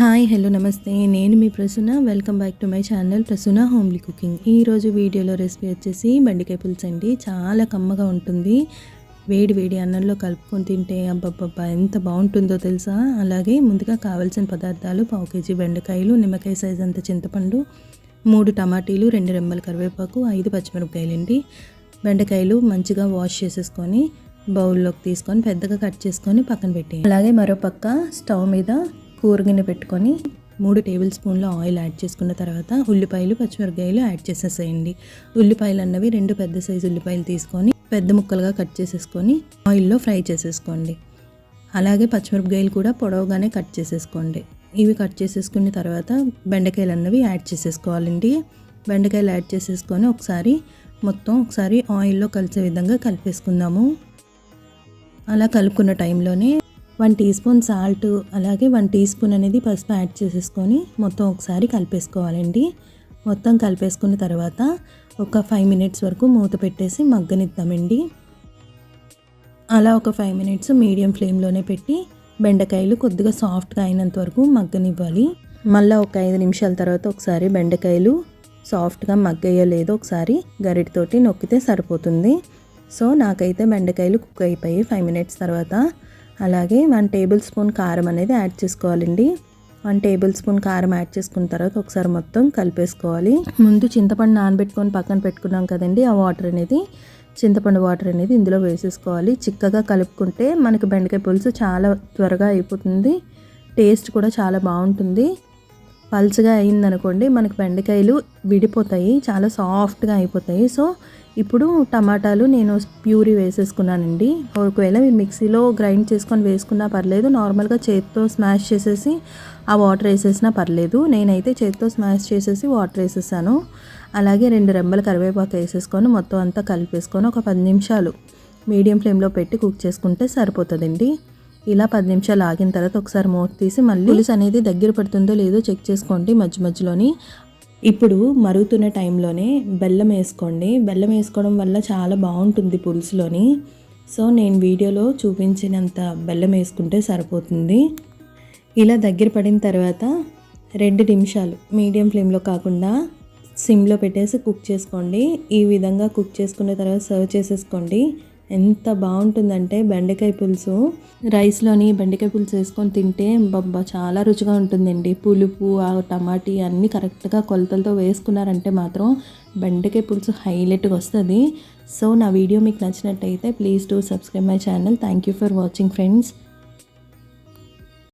Hi hello నమస్తే. నేను మీ Prasuna. Welcome back to my channel Prasuna homely cooking. ఈరోజు వీడియోలో రెసిపీ వచ్చేసి బెండకాయ పులుసు అండి. చాలా కమ్మగా ఉంటుంది. వేడి వేడి అన్నంలో కలుపుకొని తింటే అబ్బబ్బబ్బా ఎంత బాగుంటుందో తెలుసా? అలాగే ముందుగా కావాల్సిన పదార్థాలు పావు కేజీ బెండకాయలు నిమ్మకాయ సైజ్ అంత చింతపండు మూడు టమాటీలు రెండు రెమ్మల కరివేపాకు ఐదు పచ్చిమిరపకాయలు అండి. బెండకాయలు మంచిగా వాష్ చేసేసుకొని బౌల్లోకి తీసుకొని పెద్దగా కట్ చేసుకొని పక్కన పెట్టి అలాగే మరో పక్క స్టవ్ మీద కూరగిన పెట్టుకొని మూడు టేబుల్ స్పూన్ల ఆయిల్ యాడ్ చేసుకున్న తర్వాత ఉల్లిపాయలు పచ్చిమిరపకాయలు యాడ్ చేసేసేయండి. ఉల్లిపాయలు అన్నవి రెండు పెద్ద సైజు ఉల్లిపాయలు తీసుకొని పెద్ద ముక్కలుగా కట్ చేసేసుకొని ఆయిల్లో ఫ్రై చేసేసుకోండి. అలాగే పచ్చిమిరపకాయలు కూడా పొడవుగానే కట్ చేసేసుకోండి. ఇవి కట్ చేసేసుకున్న తర్వాత బెండకాయలు అన్నవి యాడ్ చేసేసుకోవాలండి. బెండకాయలు యాడ్ చేసేసుకొని ఒకసారి మొత్తం ఒకసారి ఆయిల్లో కలిసే విధంగా కలిపేసుకుందాము. అలా కలుపుకున్న టైంలోనే వన్ టీ స్పూన్ సాల్ట్ అలాగే వన్ టీ స్పూన్ అనేది పసుపు యాడ్ చేసేసుకొని మొత్తం ఒకసారి కలిపేసుకోవాలండి. మొత్తం కలిపేసుకున్న తర్వాత ఒక ఫైవ్ మినిట్స్ వరకు మూత పెట్టేసి మగ్గనిద్దామండి. అలా ఒక ఫైవ్ మినిట్స్ మీడియం ఫ్లేమ్లోనే పెట్టి బెండకాయలు కొద్దిగా సాఫ్ట్గా అయినంత వరకు మగ్గనివ్వాలి. మళ్ళీ ఒక ఐదు నిమిషాల తర్వాత ఒకసారి బెండకాయలు సాఫ్ట్గా మగ్గయ్యో లేదో ఒకసారి గరిటితోటి నొక్కితే సరిపోతుంది. సో నాకైతే బెండకాయలు కుక్ అయిపోయి ఫైవ్ మినిట్స్ తర్వాత అలాగే వన్ టేబుల్ స్పూన్ కారం అనేది యాడ్ చేసుకోవాలండి. వన్ టేబుల్ స్పూన్ కారం యాడ్ చేసుకున్న తర్వాత ఒకసారి మొత్తం కలిపేసుకోవాలి. ముందు చింతపండు నానబెట్టుకొని పక్కన పెట్టుకున్నాం కదండి ఆ వాటర్ అనేది. చింతపండు వాటర్ అనేది ఇందులో వేసేసుకోవాలి. చిక్కగా కలుపుకుంటే మనకి బెండకాయ పులుసు చాలా త్వరగా అయిపోతుంది. టేస్ట్ కూడా చాలా బాగుంటుంది. పల్చగా అయిందనుకోండి మనకు బెండకాయలు విడిపోతాయి చాలా సాఫ్ట్గా అయిపోతాయి. సో ఇప్పుడు టమాటాలు నేను ప్యూరీ వేసేసుకున్నానండి. ఒకవేళ మీరు మిక్సీలో గ్రైండ్ చేసుకొని వేసుకున్నా పర్లేదు నార్మల్గా చేతితో స్మాష్ చేసేసి ఆ వాటర్ వేసేసినా పర్లేదు. నేనైతే చేతితో స్మాష్ చేసేసి వాటర్ వేసేసాను. అలాగే రెండు రెమ్మల కరివేపాకు వేసేసుకొని మొత్తం అంతా కలిపేసుకొని ఒక పది నిమిషాలు మీడియం ఫ్లేమ్లో పెట్టి కుక్ చేసుకుంటే సరిపోతుందండి. ఇలా పది నిమిషాలు ఆగిన తర్వాత ఒకసారి మూత తీసి మళ్ళీ పులుసు అనేది దగ్గర పడుతుందో లేదో చెక్ చేసుకోండి మధ్య మధ్యలోని. ఇప్పుడు మరుగుతున్న టైంలోనే బెల్లం వేసుకోండి. బెల్లం వేసుకోవడం వల్ల చాలా బాగుంటుంది పులుసులోని. సో నేను వీడియోలో చూపించినంత బెల్లం వేసుకుంటే సరిపోతుంది. ఇలా దగ్గర పడిన తర్వాత రెండు నిమిషాలు మీడియం ఫ్లేమ్లో కాకుండా సిమ్లో పెట్టేసి కుక్ చేసుకోండి. ఈ విధంగా కుక్ చేసుకున్న తర్వాత సర్వ్ చేసేసుకోండి. ఎంత బాగుంటుందంటే బెండకాయ పులుసు. రైస్లోని బెండకాయ పులుసు వేసుకొని తింటే బబ్బా చాలా రుచిగా ఉంటుందండి. పులుపు ఆ టమాటీ అన్నీ కరెక్ట్గా కొలతలతో వేసుకున్నారంటే మాత్రం బెండకాయ పులుసు హైలైట్గా వస్తుంది. సో నా వీడియో మీకు నచ్చినట్టయితే please do subscribe my channel. Thank you for watching friends.